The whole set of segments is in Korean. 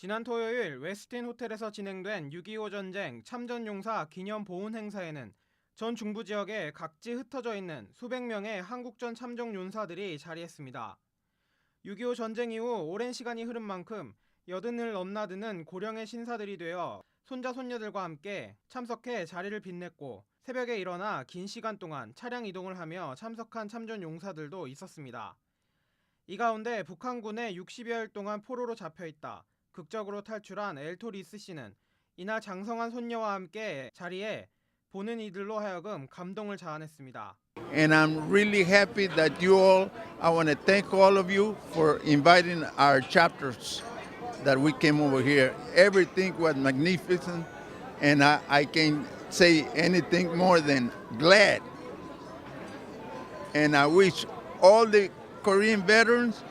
지난 토요일 웨스틴 호텔에서 진행된 6.25 전쟁 참전용사 기념 보훈 행사에는 전 중부 지역에 각지 흩어져 있는 수백 명의 한국전 참전 용사들이 자리했습니다. 6.25 전쟁 이후 오랜 시간이 흐른 만큼 여든을 넘나드는 고령의 신사들이 되어 손자 손녀들과 함께 참석해 자리를 빛냈고 새벽에 일어나 긴 시간 동안 차량 이동을 하며 참석한 참전 용사들도 있었습니다. 이 가운데 북한군에 60여일 동안 포로로 잡혀 있다. 극적으로 탈출한 엘토리스 씨는 이날 장성한 손녀와 함께 자리에 보는 이들로 하여금 감동을 자아냈습니다. and I'm really happy that you all, I want to thank all of you for inviting our chapters that we came over here. Everything was magnificent, and I, I can't say anything more than glad. And I wish all the Korean veterans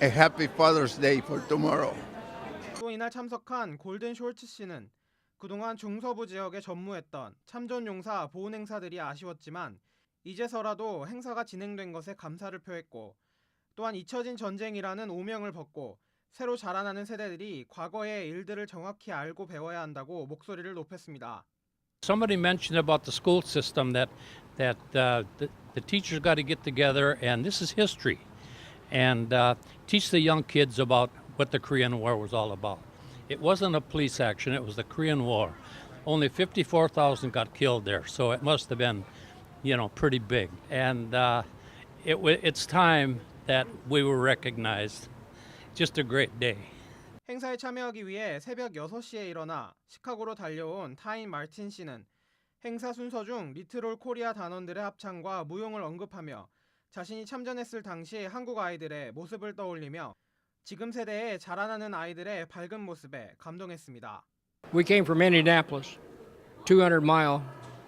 a happy Father's Day for tomorrow. 또 이날 참석한 골든 숄츠 씨는 그동안 중서부 지역에 전무했던 참전 용사 보훈 행사들이 아쉬웠지만 이제서라도 행사가 진행된 것에 감사를 표했고 또한 잊혀진 전쟁이라는 오명을 벗고 새로 자라나는 세대들이 과거의 일들을 정확히 알고 배워야 한다고 목소리를 높였습니다. Somebody mentioned about the school system that that uh, the, the teachers got to get together, and this is history, and uh, teach the young kids about what the Korean War was all about. It wasn't a police action; it was the Korean War. Only 54,000 got killed there, so it must have been, you know, pretty big. And uh, it, it's time that we were recognized. Just a great day. 행사에 참여하기 위해 새벽 6시에 일어나 시카고로 달려온 타인 마틴 씨는 행사 순서 중 리트롤 코리아 단원들의 합창과 무용을 언급하며 자신이 참전했을 당시 한국 아이들의 모습을 떠올리며 지금 세대에 자라나는 아이들의 밝은 모습에 감동했습니다. We came from Indianapolis, 200 mile.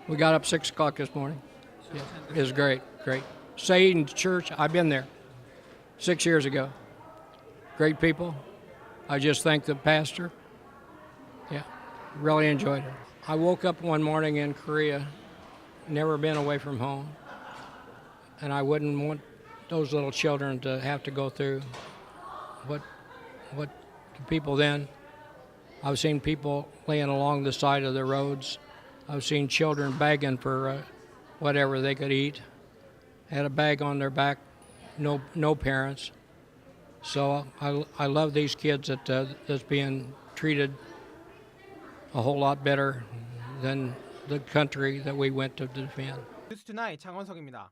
We got up six o'clock this morning. Yeah, it was great, great. Satan Church, I've been there six years ago. Great people. I just thank the pastor. Yeah, really enjoyed it. I woke up one morning in Korea, never been away from home, and I wouldn't want those little children to have to go through what what the people then I've seen people laying along the side of the roads. I've seen children begging for uh, whatever they could eat. Had a bag on their back, no no parents. So I, I love these kids that uh, that's being treated a whole lot better than the country that we went to defend. 뉴스 투나잇 장원석입니다.